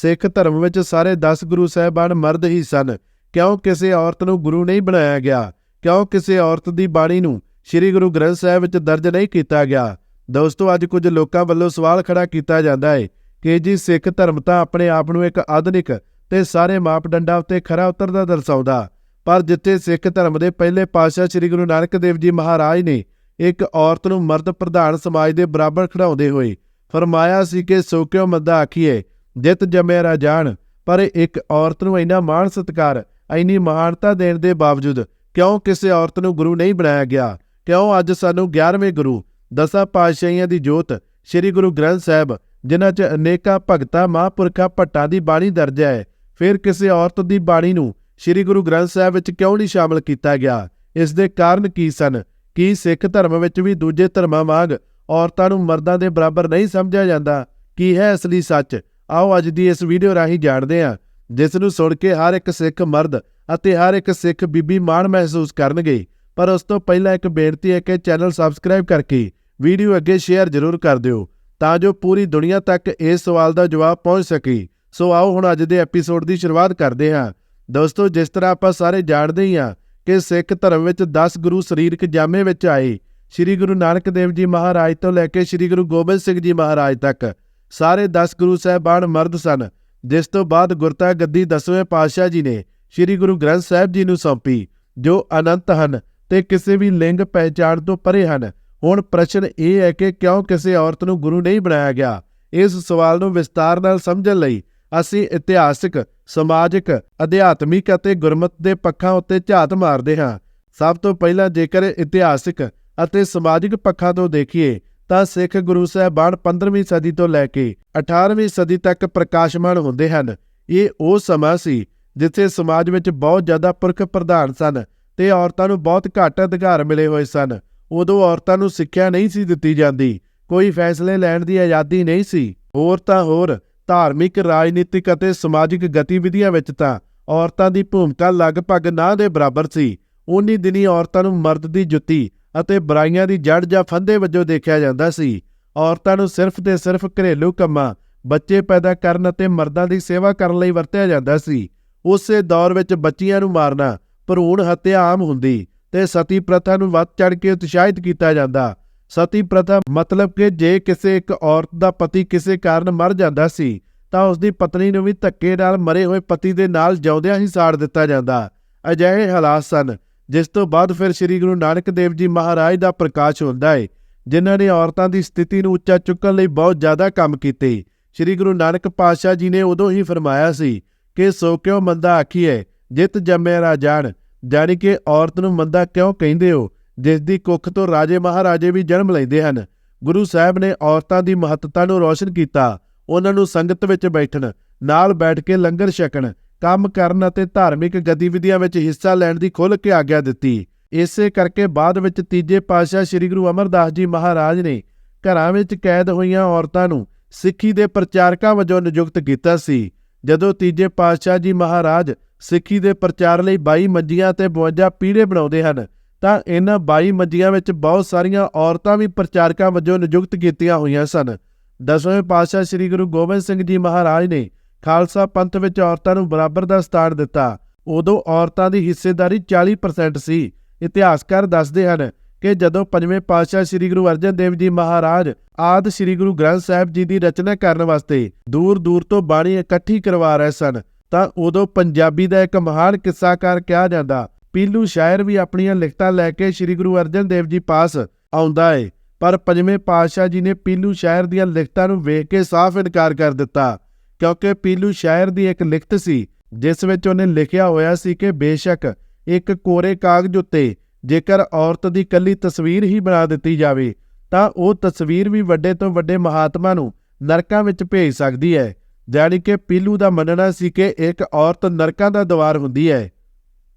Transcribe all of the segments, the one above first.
ਸਿੱਖ ਧਰਮ ਵਿੱਚ ਸਾਰੇ 10 ਗੁਰੂ ਸਾਹਿਬਾਨ ਮਰਦ ਹੀ ਸਨ। ਕਿਉਂ ਕਿਸੇ ਔਰਤ ਨੂੰ ਗੁਰੂ ਨਹੀਂ ਬਣਾਇਆ ਗਿਆ? ਕਿਉਂ ਕਿਸੇ ਔਰਤ ਦੀ ਬਾਣੀ ਨੂੰ ਸ੍ਰੀ ਗੁਰੂ ਗ੍ਰੰਥ ਸਾਹਿਬ ਵਿੱਚ ਦਰਜ ਨਹੀਂ ਕੀਤਾ ਗਿਆ? ਦੋਸਤੋ, ਅੱਜ ਕੁਝ ਲੋਕਾਂ ਵੱਲੋਂ ਸਵਾਲ ਖੜਾ ਕੀਤਾ ਜਾਂਦਾ ਹੈ ਕਿ ਜੀ ਸਿੱਖ ਧਰਮ ਤਾਂ ਆਪਣੇ ਆਪ ਨੂੰ ਇੱਕ ਆਧੁਨਿਕ ਤੇ ਸਾਰੇ ਮਾਪਦੰਡਾਂ ਉੱਤੇ ਖਰਾ ਉਤਰਦਾ ਦਰਸਾਉਂਦਾ। ਪਰ ਜਿੱਥੇ ਸਿੱਖ ਧਰਮ ਦੇ ਪਹਿਲੇ ਪਾਤਸ਼ਾਹ ਸ੍ਰੀ ਗੁਰੂ ਨਾਨਕ ਦੇਵ ਜੀ ਮਹਾਰਾਜ ਨੇ ਇੱਕ ਔਰਤ ਨੂੰ ਮਰਦ ਪ੍ਰਧਾਨ ਸਮਾਜ ਦੇ ਬਰਾਬਰ ਖੜਾਉਂਦੇ ਹੋਏ ਫਰਮਾਇਆ ਸੀ ਕਿ ਸੋ ਕਿਉ ਮੰਦਾ ਆਖੀਏ ਜਿੱਤ ਜੰਮਿਆ ਜਮੇ ਰਾਜਾਨ ਪਰ ਇੱਕ ਔਰਤ ਨੂੰ ਇੰਨਾ ਮਾਣ ਸਤਕਾਰ, ਇੰਨੀ ਮਹਾਨਤਾ ਦੇਣ ਦੇ ਬਾਵਜੂਦ ਕਿਉਂ ਕਿਸੇ ਔਰਤ ਨੂੰ ਗੁਰੂ ਨਹੀਂ ਬਣਾਇਆ ਗਿਆ? ਕਿਉਂ ਅੱਜ ਸਾਨੂੰ 11ਵੇਂ ਗੁਰੂ, ਦਸਾਂ ਪਾਤਸ਼ਾਹੀਆਂ ਦੀ ਜੋਤ, ਸ੍ਰੀ ਗੁਰੂ ਗ੍ਰੰਥ ਸਾਹਿਬ, ਜਿਨ੍ਹਾਂ 'ਚ ਅਨੇਕਾਂ ਭਗਤਾਂ, ਮਹਾਂਪੁਰਖਾਂ ਭੱਟਾਂ ਦੀ ਬਾਣੀ ਦਰਜ ਹੈ, ਫਿਰ ਕਿਸੇ ਔਰਤ ਦੀ ਬਾਣੀ ਨੂੰ ਸ੍ਰੀ ਗੁਰੂ ਗ੍ਰੰਥ ਸਾਹਿਬ ਵਿੱਚ ਕਿਉਂ ਨਹੀਂ ਸ਼ਾਮਲ ਕੀਤਾ ਗਿਆ? ਇਸ ਦੇ ਕਾਰਨ ਕੀ ਸਨ? ਕੀ ਸਿੱਖ ਧਰਮ ਵਿੱਚ ਵੀ ਦੂਜੇ ਧਰਮਾਂ ਵਾਂਗ ਔਰਤਾਂ ਨੂੰ ਮਰਦਾਂ ਦੇ ਬਰਾਬਰ ਨਹੀਂ ਸਮਝਿਆ ਜਾਂਦਾ? ਕੀ ਹੈ ਅਸਲੀ ਸੱਚ? ਆਓ ਅੱਜ ਦੀ ਇਸ ਵੀਡੀਓ ਰਾਹੀਂ ਜਾਣਦੇ ਹਾਂ ਜਿਸ ਨੂੰ ਸੁਣ ਕੇ ਹਰ ਇੱਕ ਸਿੱਖ ਮਰਦ ਅਤੇ ਹਰ ਇੱਕ ਸਿੱਖ ਬੀਬੀ ਮਾਣ ਮਹਿਸੂਸ ਕਰਨਗੇ। ਪਰ ਉਸ ਤੋਂ ਪਹਿਲਾਂ ਇੱਕ ਬੇਨਤੀ ਹੈ ਕਿ ਚੈਨਲ ਸਬਸਕ੍ਰਾਈਬ ਕਰਕੇ ਵੀਡੀਓ ਅੱਗੇ ਸ਼ੇਅਰ ਜ਼ਰੂਰ ਕਰ ਦਿਓ, ਤਾਂ ਜੋ ਪੂਰੀ ਦੁਨੀਆ ਤੱਕ ਇਸ ਸਵਾਲ ਦਾ ਜਵਾਬ ਪਹੁੰਚ ਸਕੇ। ਸੋ ਆਓ ਹੁਣ ਅੱਜ ਦੇ ਐਪੀਸੋਡ ਦੀ ਸ਼ੁਰੂਆਤ ਕਰਦੇ ਹਾਂ। ਦੋਸਤੋ, ਜਿਸ ਤਰ੍ਹਾਂ ਆਪਾਂ ਸਾਰੇ ਜਾਣਦੇ ਹੀ ਹਾਂ ਕਿ ਸਿੱਖ ਧਰਮ ਵਿੱਚ 10 ਗੁਰੂ ਸਰੀਰਕ ਜਾਮੇ ਵਿੱਚ ਆਏ। ਸ੍ਰੀ ਗੁਰੂ ਨਾਨਕ ਦੇਵ ਜੀ ਮਹਾਰਾਜ ਤੋਂ ਲੈ ਕੇ ਸ੍ਰੀ ਗੁਰੂ ਗੋਬਿੰਦ ਸਿੰਘ ਜੀ ਮਹਾਰਾਜ ਤੱਕ। ਸਾਰੇ 10 ਗੁਰੂ ਸਾਹਿਬਾਨ ਮਰਦ ਸਨ। ਜਿਸ ਤੋਂ ਬਾਅਦ ਗੁਰਤਾ ਗੱਦੀ 10ਵੇਂ ਪਾਤਸ਼ਾਹ ਜੀ ਨੇ ਸ੍ਰੀ ਗੁਰੂ ਗ੍ਰੰਥ ਸਾਹਿਬ ਜੀ ਨੂੰ ਸੌਂਪੀ, ਜੋ ਅਨੰਤ ਹਨ ਤੇ ਕਿਸੇ ਵੀ ਲਿੰਗ ਪਹਿਚਾਣ ਤੋਂ ਪਰੇ ਹਨ। ਹੁਣ ਪ੍ਰਸ਼ਨ ਇਹ ਹੈ ਕਿ ਕਿਉਂ ਕਿਸੇ ਔਰਤ ਨੂੰ ਗੁਰੂ ਨਹੀਂ ਬਣਾਇਆ ਗਿਆ? ਇਸ ਸਵਾਲ ਨੂੰ ਵਿਸਤਾਰ ਨਾਲ ਸਮਝਣ ਲਈ ਅਸੀਂ ਇਤਿਹਾਸਿਕ, ਸਮਾਜਿਕ, ਅਧਿਆਤਮਿਕ ਅਤੇ ਗੁਰਮਤ ਦੇ ਪੱਖਾਂ ਉੱਤੇ ਝਾਤ ਮਾਰਦੇ ਹਾਂ। ਸਭ ਤੋਂ ਪਹਿਲਾਂ ਜੇਕਰ ਇਤਿਹਾਸਿਕ ਅਤੇ ਸਮਾਜਿਕ ਪੱਖਾਂ ਤੋਂ ਦੇਖੀਏ ਤਾਂ ਸਿੱਖ ਗੁਰੂ ਸਾਹਿਬਾਨ 15ਵੀਂ ਸਦੀ ਤੋਂ ਲੈ ਕੇ 18ਵੀਂ ਸਦੀ ਤੱਕ ਪ੍ਰਕਾਸ਼ਮਾਨ ਹੁੰਦੇ ਹਨ। ਇਹ ਉਹ ਸਮਾਂ ਸੀ ਜਿੱਥੇ ਸਮਾਜ ਵਿੱਚ ਬਹੁਤ ਜ਼ਿਆਦਾ ਪੁਰਖ ਪ੍ਰਧਾਨ ਸਨ ਤੇ ਔਰਤਾਂ ਨੂੰ ਬਹੁਤ ਘੱਟ ਅਧਿਕਾਰ ਮਿਲੇ ਹੋਏ ਸਨ। ਉਦੋਂ ਔਰਤਾਂ ਨੂੰ ਸਿੱਖਿਆ ਨਹੀਂ ਸੀ ਦਿੱਤੀ ਜਾਂਦੀ, ਕੋਈ ਫੈਸਲੇ ਲੈਣ ਦੀ ਆਜ਼ਾਦੀ ਨਹੀਂ ਸੀ। ਹੋਰ ਤਾਂ ਹੋਰ, ਧਾਰਮਿਕ, ਰਾਜਨੀਤਿਕ ਅਤੇ ਸਮਾਜਿਕ ਗਤੀਵਿਧੀਆਂ ਵਿੱਚ ਤਾਂ ਔਰਤਾਂ ਦੀ ਭੂਮਿਕਾ ਲਗਭਗ ਨਾ ਦੇ ਬਰਾਬਰ ਸੀ। ਉਨੀ ਦਿਨੀ ਔਰਤਾਂ ਨੂੰ ਮਰਦ ਦੀ ਜੁੱਤੀ ਅਤੇ ਬੁਰਾਈਆਂ ਦੀ ਜੜ ਜਾਂ ਫੰਦੇ ਵਜੋਂ ਦੇਖਿਆ ਜਾਂਦਾ ਸੀ। ਔਰਤਾਂ ਨੂੰ ਸਿਰਫ ਤੇ ਸਿਰਫ ਘਰੇਲੂ ਕੰਮਾਂ, ਬੱਚੇ ਪੈਦਾ ਕਰਨ ਅਤੇ ਮਰਦਾਂ ਦੀ ਸੇਵਾ ਕਰਨ ਲਈ ਵਰਤਿਆ ਜਾਂਦਾ ਸੀ। ਉਸੇ ਦੌਰ ਵਿੱਚ ਬੱਚੀਆਂ ਨੂੰ ਮਾਰਨਾ ਭਰੂਣ ਹੱਤਿਆ ਆਮ ਹੁੰਦੀ ਤੇ ਸਤੀ ਪ੍ਰਥਾ ਨੂੰ ਵੱਧ ਚੜ ਕੇ ਉਤਸ਼ਾਹਿਤ ਕੀਤਾ ਜਾਂਦਾ। ਸਤੀ ਪ੍ਰਥਾ ਮਤਲਬ ਕਿ ਜੇ ਕਿਸੇ ਇੱਕ ਔਰਤ ਦਾ ਪਤੀ ਕਿਸੇ ਕਾਰਨ ਮਰ ਜਾਂਦਾ ਸੀ, ਤਾਂ ਉਸ ਦੀ ਪਤਨੀ ਨੂੰ ਵੀ ਧੱਕੇ ਨਾਲ ਮਰੇ ਹੋਏ ਪਤੀ ਦੇ ਨਾਲ ਜਿਉਂਦਿਆਂ ਹੀ ਸਾੜ ਦਿੱਤਾ ਜਾਂਦਾ। ਅਜਿਹੇ ਹਾਲਾਤ ਸਨ। ਜਿਸ ਤੋਂ ਬਾਅਦ ਫਿਰ ਸ੍ਰੀ ਗੁਰੂ ਨਾਨਕ ਦੇਵ ਜੀ ਮਹਾਰਾਜ ਦਾ ਪ੍ਰਕਾਸ਼ ਹੁੰਦਾ ਹੈ ਜਿਨ੍ਹਾਂ ਨੇ ਔਰਤਾਂ ਦੀ ਸਥਿਤੀ ਨੂੰ ਉੱਚਾ ਚੁੱਕਣ ਲਈ ਬਹੁਤ ਜ਼ਿਆਦਾ ਕੰਮ ਕੀਤੇ। ਸ੍ਰੀ ਗੁਰੂ ਨਾਨਕ ਪਾਤਸ਼ਾਹ ਜੀ ਨੇ ਉਦੋਂ ਹੀ ਫਰਮਾਇਆ ਸੀ ਕਿ ਸੋ ਕਿਉ ਮੰਦਾ ਆਖੀਏ ਜਿਤ ਜੰਮੇ ਰਾਜਾਨ ਜਾਣੀ ਕਿ ਔਰਤ ਨੂੰ ਮੰਦਾ ਕਿਉਂ ਕਹਿੰਦੇ ਹੋ, ਜਿਸ ਦੀ ਕੁੱਖ ਤੋਂ ਰਾਜੇ ਮਹਾਰਾਜੇ ਵੀ ਜਨਮ ਲੈਂਦੇ ਹਨ। ਗੁਰੂ ਸਾਹਿਬ ਨੇ ਔਰਤਾਂ ਦੀ ਮਹੱਤਤਾ ਨੂੰ ਰੌਸ਼ਨ ਕੀਤਾ, ਉਹਨਾਂ ਨੂੰ ਸੰਗਤ ਵਿੱਚ ਬੈਠਣ, ਨਾਲ ਬੈਠ ਕੇ ਲੰਗਰ ਛਕਣ ਕੰਮ ਕਰਨ ਅਤੇ ਧਾਰਮਿਕ ਗਤੀਵਿਧੀਆਂ ਵਿੱਚ ਹਿੱਸਾ ਲੈਣ ਦੀ ਖੁੱਲ੍ਹ ਕੇ ਆਗਿਆ ਦਿੱਤੀ। ਇਸੇ ਕਰਕੇ ਬਾਅਦ ਵਿੱਚ ਤੀਜੇ ਪਾਤਸ਼ਾਹ ਸ੍ਰੀ ਗੁਰੂ ਅਮਰਦਾਸ ਜੀ ਮਹਾਰਾਜ ਨੇ ਘਰਾਂ ਵਿੱਚ ਕੈਦ ਹੋਈਆਂ ਔਰਤਾਂ ਨੂੰ ਸਿੱਖੀ ਦੇ ਪ੍ਰਚਾਰਕਾਂ ਵਜੋਂ ਨਿਯੁਕਤ ਕੀਤਾ ਸੀ। ਜਦੋਂ ਤੀਜੇ ਪਾਤਸ਼ਾਹ ਜੀ ਮਹਾਰਾਜ ਸਿੱਖੀ ਦੇ ਪ੍ਰਚਾਰ ਲਈ 22 ਮੰਜੀਆਂ ਤੇ 52 ਪੀੜੇ ਬਣਾਉਂਦੇ ਹਨ, ਤਾਂ ਇਹਨਾਂ 22 ਮੰਜੀਆਂ ਵਿੱਚ ਬਹੁਤ ਸਾਰੀਆਂ ਔਰਤਾਂ ਵੀ ਪ੍ਰਚਾਰਕਾਂ ਵਜੋਂ ਨਿਯੁਕਤ ਕੀਤੀਆਂ ਹੋਈਆਂ ਸਨ। ਦਸਵੇਂ ਪਾਤਸ਼ਾਹ ਸ੍ਰੀ ਗੁਰੂ ਗੋਬਿੰਦ ਸਿੰਘ ਜੀ ਮਹਾਰਾਜ ਨੇ ਖਾਲਸਾ ਪੰਥ ਵਿੱਚ ਔਰਤਾਂ ਨੂੰ ਬਰਾਬਰ ਦਾ ਸਥਾਨ ਦਿੱਤਾ। ਉਦੋਂ ਔਰਤਾਂ ਦੀ ਹਿੱਸੇਦਾਰੀ 40% ਸੀ। ਇਤਿਹਾਸਕਾਰ ਦੱਸਦੇ ਹਨ ਕਿ ਜਦੋਂ ਪੰਜਵੇਂ ਪਾਤਸ਼ਾਹ ਸ੍ਰੀ ਗੁਰੂ ਅਰਜਨ ਦੇਵ ਜੀ ਮਹਾਰਾਜ ਆਦ ਸ੍ਰੀ ਗੁਰੂ ਗ੍ਰੰਥ ਸਾਹਿਬ ਜੀ ਦੀ ਰਚਨਾ ਕਰਨ ਵਾਸਤੇ ਦੂਰ ਦੂਰ ਤੋਂ ਬਾਣੀ ਇਕੱਠੀ ਕਰਵਾ ਰਹੇ ਸਨ, ਤਾਂ ਉਦੋਂ ਪੰਜਾਬੀ ਦਾ ਇੱਕ ਮਹਾਨ ਕਿੱਸਾਕਾਰ ਕਿਹਾ ਜਾਂਦਾ, ਪੀਲੂ ਸ਼ਾਇਰ ਵੀ ਆਪਣੀਆਂ ਲਿਖਤਾਂ ਲੈ ਕੇ ਸ੍ਰੀ ਗੁਰੂ ਅਰਜਨ ਦੇਵ ਜੀ ਪਾਸ ਆਉਂਦਾ ਏ, ਪਰ ਪੰਜਵੇਂ ਪਾਤਸ਼ਾਹ ਜੀ ਨੇ ਪੀਲੂ ਸ਼ਾਇਰ ਦੀਆਂ ਲਿਖਤਾਂ ਨੂੰ ਵੇਖ ਕੇ ਸਾਫ਼ ਇਨਕਾਰ ਕਰ ਦਿੱਤਾ। ਕਿਉਂਕਿ ਪੀਲੂ ਸ਼ਾਇਰ ਦੀ ਇੱਕ ਲਿਖਤ ਸੀ, ਜਿਸ ਵਿੱਚ ਉਹਨੇ ਲਿਖਿਆ ਹੋਇਆ ਸੀ ਕਿ ਬੇਸ਼ੱਕ ਇੱਕ ਕੋਰੇ ਕਾਗਜ਼ ਉੱਤੇ ਜੇਕਰ ਔਰਤ ਦੀ ਕੱਲੀ ਤਸਵੀਰ ਹੀ ਬਣਾ ਦਿੱਤੀ ਜਾਵੇ, ਤਾਂ ਉਹ ਤਸਵੀਰ ਵੀ ਵੱਡੇ ਤੋਂ ਵੱਡੇ ਮਹਾਤਮਾ ਨੂੰ ਨਰਕਾਂ ਵਿੱਚ ਭੇਜ ਸਕਦੀ ਹੈ, ਜਾਣੀ ਕਿ ਪੀਲੂ ਦਾ ਮੰਨਣਾ ਸੀ ਕਿ ਇੱਕ ਔਰਤ ਨਰਕਾਂ ਦਾ ਦਵਾਰ ਹੁੰਦੀ ਹੈ।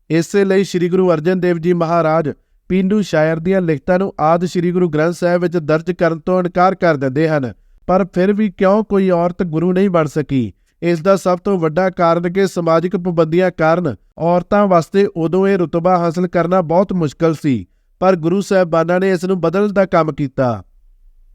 ਇਸੇ ਲਈ ਸ੍ਰੀ ਗੁਰੂ ਅਰਜਨ ਦੇਵ ਜੀ ਮਹਾਰਾਜ ਪੀਲੂ ਸ਼ਾਇਰ ਦੀਆਂ ਲਿਖਤਾਂ ਨੂੰ ਆਦ ਸ੍ਰੀ ਗੁਰੂ ਗ੍ਰੰਥ ਸਾਹਿਬ ਵਿੱਚ ਦਰਜ ਕਰਨ ਤੋਂ ਇਨਕਾਰ ਕਰ ਦਿੰਦੇ ਹਨ। ਪਰ ਫਿਰ ਵੀ ਕਿਉਂ ਕੋਈ ਔਰਤ ਗੁਰੂ ਨਹੀਂ ਬਣ ਸਕੀ? ਇਸ ਦਾ ਸਭ ਤੋਂ ਵੱਡਾ ਕਾਰਨ ਕਿ ਸਮਾਜਿਕ ਪਾਬੰਦੀਆਂ ਕਾਰਨ ਔਰਤਾਂ ਵਾਸਤੇ ਉਦੋਂ ਇਹ ਰੁਤਬਾ ਹਾਸਲ ਕਰਨਾ ਬਹੁਤ ਮੁਸ਼ਕਲ ਸੀ, ਪਰ ਗੁਰੂ ਸਾਹਿਬਾਨਾਂ ਨੇ ਇਸ ਨੂੰ ਬਦਲਣ ਦਾ ਕੰਮ ਕੀਤਾ।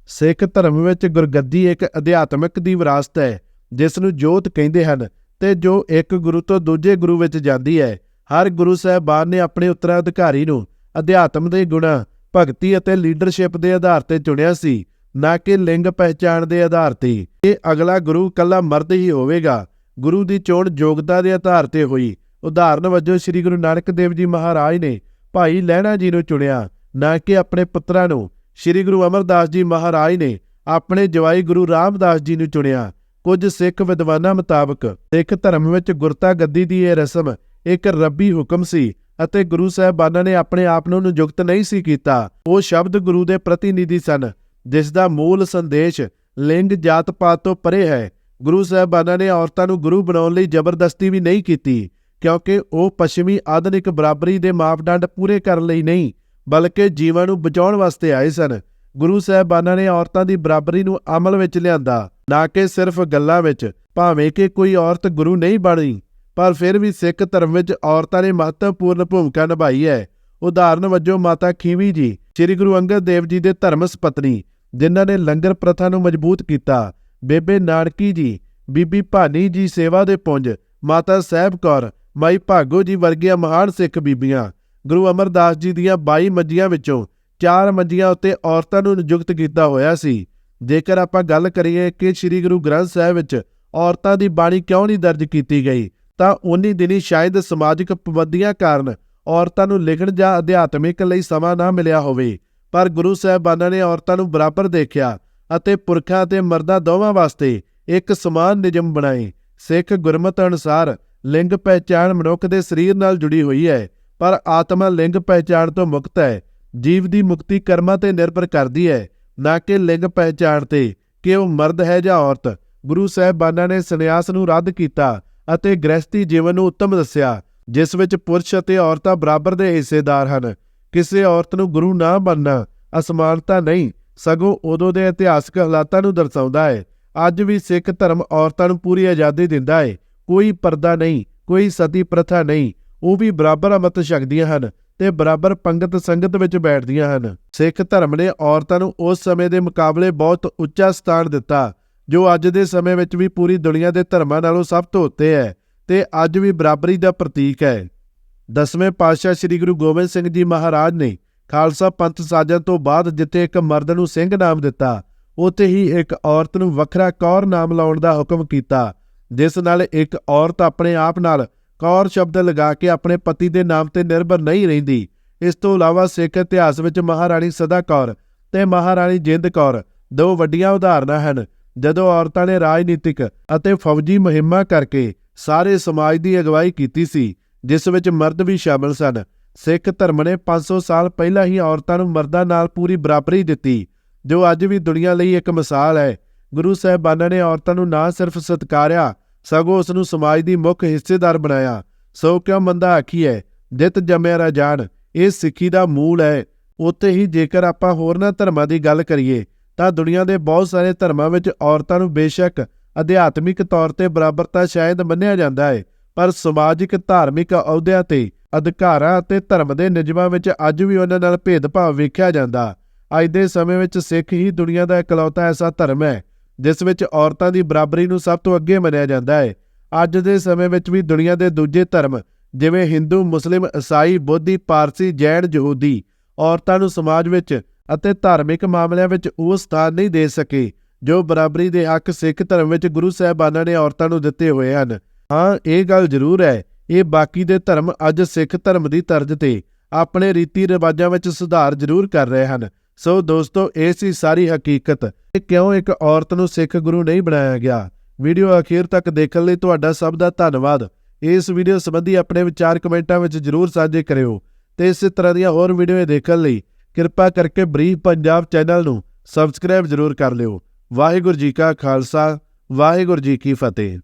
ਸਿੱਖ ਧਰਮ ਵਿੱਚ ਗੁਰਗੱਦੀ ਇੱਕ ਅਧਿਆਤਮਿਕ ਦੀ ਵਿਰਾਸਤ ਹੈ, ਜਿਸ ਨੂੰ ਜੋਤ ਕਹਿੰਦੇ ਹਨ ਤੇ ਜੋ ਇੱਕ ਗੁਰੂ ਤੋਂ ਦੂਜੇ ਗੁਰੂ ਵਿੱਚ ਜਾਂਦੀ ਹੈ। ਹਰ ਗੁਰੂ ਸਾਹਿਬਾਨ ਨੇ ਆਪਣੇ ਉੱਤਰਾਧਿਕਾਰੀ ਨੂੰ ਅਧਿਆਤਮ ਦੇ ਗੁਣਾ, ਭਗਤੀ ਅਤੇ ਲੀਡਰਸ਼ਿਪ ਦੇ ਆਧਾਰ ਤੇ ਚੁਣਿਆ ਸੀ। ਨਾ ਕਿ ਲਿੰਗ ਪਹਿਚਾਣ ਦੇ ਆਧਾਰ ਤੇ। ਇਹ ਅਗਲਾ ਗੁਰੂ ਕੱਲਾ ਮਰਦ ਹੀ ਹੋਵੇਗਾ। ਗੁਰੂ ਦੀ ਚੋਣ ਯੋਗਤਾ ਦੇ ਆਧਾਰ ਤੇ ਹੋਈ। ਉਦਾਹਰਨ ਵਜੋਂ ਸ੍ਰੀ ਗੁਰੂ ਨਾਨਕ ਦੇਵ ਜੀ ਮਹਾਰਾਜ ਨੇ ਭਾਈ ਲਹਿਣਾ ਜੀ ਨੂੰ ਚੁਣਿਆ। ਨਾ ਕਿ ਆਪਣੇ ਪੁੱਤਰਾਂ ਨੂੰ। ਸ੍ਰੀ ਗੁਰੂ ਅਮਰਦਾਸ ਜੀ ਮਹਾਰਾਜ ਨੇ ਆਪਣੇ ਜਵਾਈ ਗੁਰੂ ਰਾਮਦਾਸ ਜੀ ਨੂੰ ਚੁਣਿਆ। ਕੁਝ ਸਿੱਖ ਵਿਦਵਾਨਾਂ ਮੁਤਾਬਕ ਸਿੱਖ ਧਰਮ ਵਿੱਚ ਗੁਰਤਾ ਗੱਦੀ ਦੀ ਇਹ ਰਸਮ ਇੱਕ ਰੱਬੀ ਹੁਕਮ ਸੀ ਅਤੇ ਗੁਰੂ ਸਾਹਿਬਾਨਾਂ ਨੇ ਆਪਣੇ ਆਪ ਨੂੰ ਨਿਯੁਕਤ ਨਹੀਂ ਸੀ ਕੀਤਾ। ਉਹ ਸ਼ਬਦ ਗੁਰੂ ਦੇ ਪ੍ਰਤੀਨਿਧੀ ਸਨ। ਜਿਸ ਦਾ ਮੂਲ ਸੰਦੇਸ਼ ਲਿੰਗ ਜਾਤ ਪਾਤ ਤੋਂ ਪਰੇ ਹੈ। ਗੁਰੂ ਸਾਹਿਬਾਨਾਂ ਨੇ ਔਰਤਾਂ ਨੂੰ ਗੁਰੂ ਬਣਾਉਣ ਲਈ ਜ਼ਬਰਦਸਤੀ ਵੀ ਨਹੀਂ ਕੀਤੀ, ਕਿਉਂਕਿ ਉਹ ਪੱਛਮੀ ਆਧੁਨਿਕ ਬਰਾਬਰੀ ਦੇ ਮਾਪਦੰਡ ਪੂਰੇ ਕਰਨ ਲਈ ਨਹੀਂ, ਬਲਕਿ ਜੀਵਾਂ ਨੂੰ ਬਚਾਉਣ ਵਾਸਤੇ ਆਏ ਸਨ। ਗੁਰੂ ਸਾਹਿਬਾਨਾਂ ਨੇ ਔਰਤਾਂ ਦੀ ਬਰਾਬਰੀ ਨੂੰ ਅਮਲ ਵਿੱਚ ਲਿਆਂਦਾ, ਨਾ ਕਿ ਸਿਰਫ ਗੱਲਾਂ ਵਿੱਚ, ਭਾਵੇਂ ਕਿ ਕੋਈ ਔਰਤ ਗੁਰੂ ਨਹੀਂ ਬਣੀ। ਪਰ ਫਿਰ ਵੀ ਸਿੱਖ ਧਰਮ ਵਿੱਚ ਔਰਤਾਂ ਨੇ ਮਹੱਤਵਪੂਰਨ ਭੂਮਿਕਾ ਨਿਭਾਈ ਹੈ। ਉਦਾਹਰਨ ਵਜੋਂ ਮਾਤਾ ਖੀਵੀ ਜੀ, ਸ੍ਰੀ ਗੁਰੂ ਅੰਗਦ ਦੇਵ ਜੀ ਦੇ ਧਰਮ ਸਪਤਨੀ ਜਿਨ੍ਹਾਂ ਨੇ ਲੰਗਰ ਪ੍ਰਥਾ ਨੂੰ ਮਜ਼ਬੂਤ ਕੀਤਾ। ਬੇਬੇ ਨਾਨਕੀ ਜੀ, ਬੀਬੀ ਭਾਨੀ ਜੀ ਸੇਵਾ ਦੇ ਪੁੰਜ, ਮਾਤਾ ਸਾਹਿਬ ਕੌਰ, ਮਾਈ ਭਾਗੋ ਜੀ ਵਰਗੀਆਂ ਮਹਾਨ ਸਿੱਖ ਬੀਬੀਆਂ, ਗੁਰੂ ਅਮਰਦਾਸ ਜੀ ਦੀਆਂ 22 ਮੰਜੀਆਂ ਵਿੱਚੋਂ ਚਾਰ ਮੰਜੀਆਂ ਉੱਤੇ ਔਰਤਾਂ ਨੂੰ ਨਿਯੁਕਤ ਕੀਤਾ ਹੋਇਆ ਸੀ। ਜੇਕਰ ਆਪਾਂ ਗੱਲ ਕਰੀਏ ਕਿ ਸ੍ਰੀ ਗੁਰੂ ਗ੍ਰੰਥ ਸਾਹਿਬ ਵਿੱਚ ਔਰਤਾਂ ਦੀ ਬਾਣੀ ਕਿਉਂ ਨਹੀਂ ਦਰਜ ਕੀਤੀ ਗਈ, ਤਾਂ ਉਨੀ ਦਿਨੀ ਸ਼ਾਇਦ ਸਮਾਜਿਕ ਪਾਬੰਦੀਆਂ ਕਾਰਨ ਔਰਤਾਂ ਨੂੰ ਲਿਖਣ ਜਾਂ ਅਧਿਆਤਮਿਕ ਲਈ ਸਮਾਂ ਨਾ ਮਿਲਿਆ ਹੋਵੇ। ਪਰ ਗੁਰੂ ਸਾਹਿਬਾਨਾਂ ਨੇ ਔਰਤਾਂ ਨੂੰ ਬਰਾਬਰ ਦੇਖਿਆ ਅਤੇ ਪੁਰਖਾਂ ਅਤੇ ਮਰਦਾਂ ਦੋਵਾਂ ਵਾਸਤੇ ਇੱਕ ਸਮਾਨ ਨਿਯਮ ਬਣਾਏ। ਸਿੱਖ ਗੁਰਮਤ ਅਨੁਸਾਰ ਲਿੰਗ ਪਹਿਚਾਣ ਮਨੁੱਖ ਦੇ ਸਰੀਰ ਨਾਲ ਜੁੜੀ ਹੋਈ ਹੈ, ਪਰ ਆਤਮਾ ਲਿੰਗ ਪਹਿਚਾਣ ਤੋਂ ਮੁਕਤ ਹੈ। ਜੀਵ ਦੀ ਮੁਕਤੀ ਕਰਮਾਂ ਤੇ ਨਿਰਭਰ ਕਰਦੀ ਹੈ, ਨਾ ਕਿ ਲਿੰਗ ਪਹਿਚਾਣ ਤੇ, ਕਿ ਉਹ ਮਰਦ ਹੈ ਜਾਂ ਔਰਤ। ਗੁਰੂ ਸਾਹਿਬਾਨਾਂ ਨੇ ਸੰਨਿਆਸ ਨੂੰ ਰੱਦ ਕੀਤਾ ਅਤੇ ਗ੍ਰਸਤੀ ਜੀਵਨ ਨੂੰ ਉੱਤਮ ਦੱਸਿਆ, ਜਿਸ ਵਿੱਚ ਪੁਰਸ਼ ਅਤੇ ਔਰਤਾਂ ਬਰਾਬਰ ਦੇ ਹਿੱਸੇਦਾਰ ਹਨ। ਕਿਸੇ ਔਰਤ ਨੂੰ ਗੁਰੂ ਨਾ ਬਣਨਾ ਅਸਮਾਨਤਾ ਨਹੀਂ, ਸਗੋਂ ਉਦੋਂ ਦੇ ਇਤਿਹਾਸਕ ਹਾਲਾਤਾਂ ਨੂੰ ਦਰਸਾਉਂਦਾ ਹੈ ਅੱਜ ਵੀ ਸਿੱਖ ਧਰਮ ਔਰਤਾਂ ਨੂੰ ਪੂਰੀ ਆਜ਼ਾਦੀ ਦਿੰਦਾ ਹੈ ਕੋਈ ਪਰਦਾ ਨਹੀਂ, ਕੋਈ ਸਤੀ ਪ੍ਰਥਾ ਨਹੀਂ, ਉਹ ਵੀ ਬਰਾਬਰ ਅਮਤ ਛਕਦੀਆਂ ਹਨ ਤੇ ਬਰਾਬਰ ਪੰਗਤ ਸੰਗਤ ਵਿੱਚ ਬੈਠਦੀਆਂ ਹਨ। ਸਿੱਖ ਧਰਮ ਨੇ ਔਰਤਾਂ ਨੂੰ ਉਸ ਸਮੇਂ ਦੇ ਮੁਕਾਬਲੇ ਬਹੁਤ ਉੱਚਾ ਸਥਾਨ ਦਿੱਤਾ, ਜੋ ਅੱਜ ਦੇ ਸਮੇਂ ਵਿੱਚ ਵੀ ਪੂਰੀ ਦੁਨੀਆ ਦੇ ਧਰਮਾਂ ਨਾਲੋਂ ਸਭ ਤੋਂ ਉੱਤੇ ਹੈ ਤੇ ਅੱਜ ਵੀ ਬਰਾਬਰੀ ਦਾ ਪ੍ਰਤੀਕ ਹੈ। ਦਸਵੇਂ ਪਾਤਸ਼ਾਹ ਸ੍ਰੀ ਗੁਰੂ ਗੋਬਿੰਦ ਸਿੰਘ ਜੀ ਮਹਾਰਾਜ ਨੇ ਖਾਲਸਾ ਪੰਥ ਸਾਜਣ ਤੋਂ ਬਾਅਦ ਜਿੱਥੇ ਇੱਕ ਮਰਦ ਨੂੰ ਸਿੰਘ ਨਾਮ ਦਿੱਤਾ, ਉੱਥੇ ਹੀ ਇੱਕ ਔਰਤ ਨੂੰ ਵੱਖਰਾ ਕੌਰ ਨਾਮ ਲਾਉਣ ਦਾ ਹੁਕਮ ਕੀਤਾ, ਜਿਸ ਨਾਲ ਇੱਕ ਔਰਤ ਆਪਣੇ ਆਪ ਨਾਲ ਕੌਰ ਸ਼ਬਦ ਲਗਾ ਕੇ ਆਪਣੇ ਪਤੀ ਦੇ ਨਾਮ ਤੇ ਨਿਰਭਰ ਨਹੀਂ ਰਹਿੰਦੀ। ਇਸ ਤੋਂ ਇਲਾਵਾ ਸਿੱਖ ਇਤਿਹਾਸ ਵਿੱਚ ਮਹਾਰਾਣੀ ਸਦਾ ਕੌਰ ਤੇ ਮਹਾਰਾਣੀ ਜਿੰਦ ਕੌਰ ਦੋ ਵੱਡੀਆਂ ਉਦਾਹਰਨਾਂ ਹਨ, ਜਦੋਂ ਔਰਤਾਂ ਨੇ ਰਾਜਨੀਤਿਕ ਅਤੇ ਫੌਜੀ ਮੁਹਿੰਮਾਂ ਕਰਕੇ ਸਾਰੇ ਸਮਾਜ ਦੀ ਅਗਵਾਈ ਕੀਤੀ ਸੀ ਜਿਸ ਵਿੱਚ ਮਰਦ ਵੀ ਸ਼ਾਮਲ ਸਨ। ਸਿੱਖ ਧਰਮ ਨੇ 500 ਸਾਲ ਪਹਿਲਾਂ ਹੀ ਔਰਤਾਂ ਨੂੰ ਮਰਦਾਂ ਨਾਲ ਪੂਰੀ ਬਰਾਬਰੀ ਦਿੱਤੀ, ਜੋ ਅੱਜ ਵੀ ਦੁਨੀਆ ਲਈ ਇੱਕ ਮਿਸਾਲ ਹੈ। ਗੁਰੂ ਸਾਹਿਬਾਨਾਂ ਨੇ ਔਰਤਾਂ ਨੂੰ ਨਾ ਸਿਰਫ ਸਤਿਕਾਰਿਆ, ਸਗੋਂ ਉਸ ਨੂੰ ਸਮਾਜ ਦੀ ਮੁੱਖ ਹਿੱਸੇਦਾਰ ਬਣਾਇਆ। ਸੋ ਕਿਉਂ ਮੰਦਾ ਆਖੀ ਹੈ ਜਿਤ ਜੰਮਿਆ ਰਾਜਾਨ ਇਹ ਸਿੱਖੀ ਦਾ ਮੂਲ ਹੈ। ਉੱਥੇ ਹੀ ਜੇਕਰ ਆਪਾਂ ਹੋਰਨਾਂ ਧਰਮਾਂ ਦੀ ਗੱਲ ਕਰੀਏ, ਤਾਂ ਦੁਨੀਆ ਦੇ ਬਹੁਤ ਸਾਰੇ ਧਰਮਾਂ ਵਿੱਚ ਔਰਤਾਂ ਨੂੰ ਬੇਸ਼ੱਕ ਅਧਿਆਤਮਿਕ ਤੌਰ ਤੇ ਬਰਾਬਰਤਾ ਸ਼ਾਇਦ ਮੰਨਿਆ ਜਾਂਦਾ ਹੈ। ਪਰ ਸਮਾਜਿਕ, ਧਾਰਮਿਕ ਅਹੁਦਿਆਂ ਤੇ, ਅਧਿਕਾਰਾਂ ਅਤੇ ਧਰਮ ਦੇ ਨਿਯਮਾਂ ਵਿੱਚ ਅੱਜ ਵੀ ਉਹਨਾਂ ਨਾਲ ਭੇਦਭਾਵ ਵੇਖਿਆ ਜਾਂਦਾ। ਅੱਜ ਦੇ ਸਮੇਂ ਵਿੱਚ ਸਿੱਖ ਹੀ ਦੁਨੀਆ ਦਾ ਇਕਲੌਤਾ ਐਸਾ ਧਰਮ ਹੈ, ਜਿਸ ਵਿੱਚ ਔਰਤਾਂ ਦੀ ਬਰਾਬਰੀ ਨੂੰ ਸਭ ਤੋਂ ਅੱਗੇ ਮੰਨਿਆ ਜਾਂਦਾ ਹੈ। ਅੱਜ ਦੇ ਸਮੇਂ ਵਿੱਚ ਵੀ ਦੁਨੀਆ ਦੇ ਦੂਜੇ ਧਰਮ, ਜਿਵੇਂ ਹਿੰਦੂ, ਮੁਸਲਿਮ ਈਸਾਈ ਬੋਧੀ, ਪਾਰਸੀ, ਜੈਨ, ਯਹੂਦੀ, ਔਰਤਾਂ ਨੂੰ ਸਮਾਜ ਵਿੱਚ ਅਤੇ ਧਾਰਮਿਕ ਮਾਮਲਿਆਂ ਵਿੱਚ ਉਹ ਸਥਾਨ ਨਹੀਂ ਦੇ ਸਕੇ, ਜੋ ਬਰਾਬਰੀ ਦੇ ਹੱਕ ਸਿੱਖ ਧਰਮ ਵਿੱਚ ਗੁਰੂ ਸਾਹਿਬਾਨਾਂ ਨੇ ਔਰਤਾਂ ਨੂੰ ਦਿੱਤੇ ਹੋਏ ਹਨ। ਹਾਂ, ਇਹ ਗੱਲ ਜ਼ਰੂਰ ਹੈ। ਇਹ ਬਾਕੀ ਦੇ ਧਰਮ ਅੱਜ ਸਿੱਖ ਧਰਮ ਦੀ ਤਰਜ਼ ਤੇ ਆਪਣੇ ਰੀਤੀ ਰਿਵਾਜਾਂ ਵਿੱਚ ਸੁਧਾਰ ਜ਼ਰੂਰ ਕਰ ਰਹੇ ਹਨ। ਸੋ ਦੋਸਤੋ, ਇਹ ਸੀ ਸਾਰੀ ਹਕੀਕਤ। ਕਿ ਕਿਉਂ ਇੱਕ ਔਰਤ ਨੂੰ ਸਿੱਖ ਗੁਰੂ ਨਹੀਂ ਬਣਾਇਆ ਗਿਆ? ਵੀਡੀਓ ਅਖੀਰ ਤੱਕ ਦੇਖਣ ਲਈ ਤੁਹਾਡਾ ਸਭ ਦਾ ਧੰਨਵਾਦ। ਇਸ ਵੀਡੀਓ ਸੰਬੰਧੀ ਆਪਣੇ ਵਿਚਾਰ ਕਮੈਂਟਾਂ ਵਿੱਚ ਜਰੂਰ ਸਾਂਝੇ ਕਰਿਓ। ਤੇ ਇਸੇ ਤਰ੍ਹਾਂ ਦੀਆਂ ਹੋਰ ਵੀਡੀਓ ਦੇਖਣ ਲਈ ਕਿਰਪਾ ਕਰਕੇ ਬਰੀਫ ਪੰਜਾਬ ਚੈਨਲ ਨੂੰ ਸਬਸਕ੍ਰਾਈਬ ਜਰੂਰ ਕਰ ਲਿਓ। ਵਾਹਿਗੁਰੂ ਜੀ ਕਾ ਖਾਲਸਾ, ਵਾਹਿਗੁਰੂ ਜੀ ਕੀ ਫਤਿਹ।